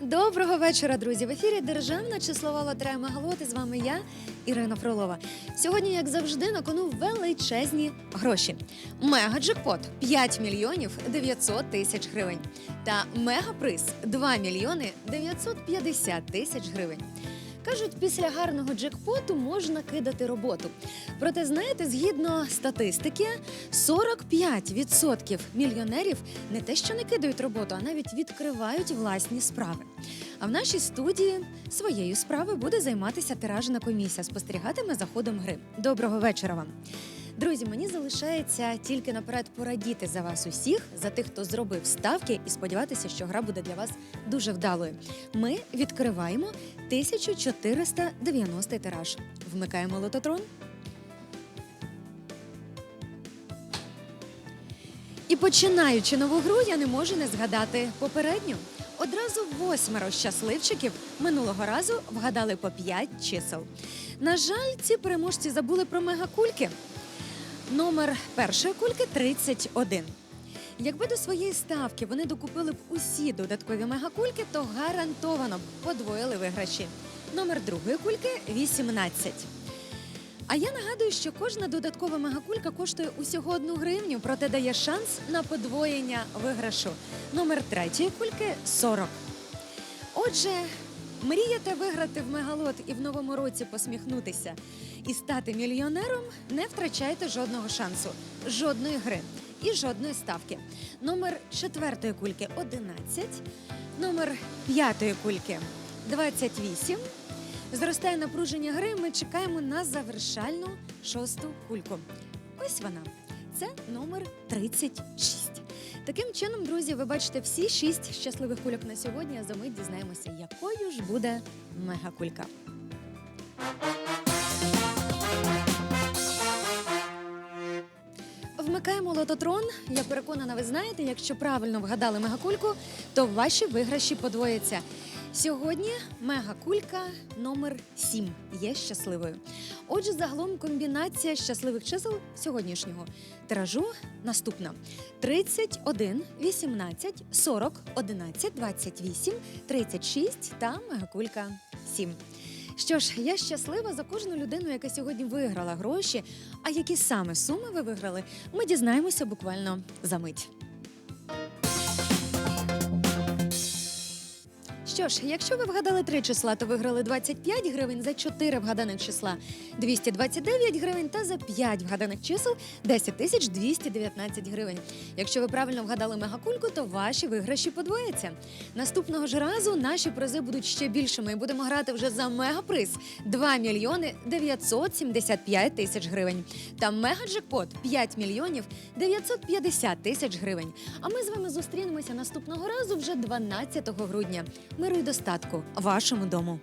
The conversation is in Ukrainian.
Доброго вечора, друзі. В ефірі Державна числова лотерея Мегалот. І з вами я, Ірина Фролова. Сьогодні, як завжди, на кону величезні гроші. Мега-джекпот 5 мільйонів 900 тисяч гривень. Та мегаприз 2 мільйони 950 тисяч гривень. Кажуть, після гарного джекпоту можна кидати роботу. Проте, знаєте, згідно статистики, 45% мільйонерів не те, що не кидають роботу, а навіть відкривають власні справи. А в нашій студії своєю справою буде займатися тиражна комісія, спостерігатиме за ходом гри. Доброго вечора вам. Друзі, мені залишається тільки наперед порадіти за вас усіх, за тих, хто зробив ставки, і сподіватися, що гра буде для вас дуже вдалою. Ми відкриваємо 1490 тираж. Вмикаємо лототрон. І починаючи нову гру, я не можу не згадати попередню. Одразу восьмеро щасливчиків минулого разу вгадали по 5 чисел. На жаль, ці переможці забули про мегакульки. Номер першої кульки 31. Якби до своєї ставки вони докупили б усі додаткові мегакульки, то гарантовано б подвоїли виграші. Номер другої кульки 18. А я нагадую, що кожна додаткова мегакулька коштує усього одну гривню, проте дає шанс на подвоєння виграшу. Номер третьої кульки 40. Отже, мрієте виграти в мегалот і в новому році посміхнутися і стати мільйонером, не втрачайте жодного шансу, жодної гри і жодної ставки. Номер четвертої кульки 11, номер п'ятої кульки 28. Зростає напруження гри. Ми чекаємо на завершальну шосту кульку. Ось вона. Це номер 36. Таким чином, друзі, ви бачите всі шість щасливих кульок на сьогодні. А за мить дізнаємося, якою ж буде мегакулька. Вмикаємо лототрон. Я переконана, ви знаєте, якщо правильно вгадали мегакульку, то ваші виграші подвояться. Сьогодні мегакулька номер 7 є щасливою. Отже, загалом комбінація щасливих чисел сьогоднішнього тиражу наступна: 31, 18, 40, 11, 28, 36 та мегакулька 7. Що ж, я щаслива за кожну людину, яка сьогодні виграла гроші. А які саме суми ви виграли, ми дізнаємося буквально за мить. Що ж, якщо ви вгадали три числа, то виграли 25 гривень за 4 вгаданих числа, 229 гривень та за 5 вгаданих чисел 10 тисяч 219 гривень. Якщо ви правильно вгадали мегакульку, то ваші виграші подвояться. Наступного ж разу наші призи будуть ще більшими і будемо грати вже за мегаприз 2 мільйони 975 тисяч гривень. Та мегаджекпот 5 мільйонів 950 тисяч гривень. А ми з вами зустрінемося наступного разу вже 12 грудня. Миру і достатку вашому дому.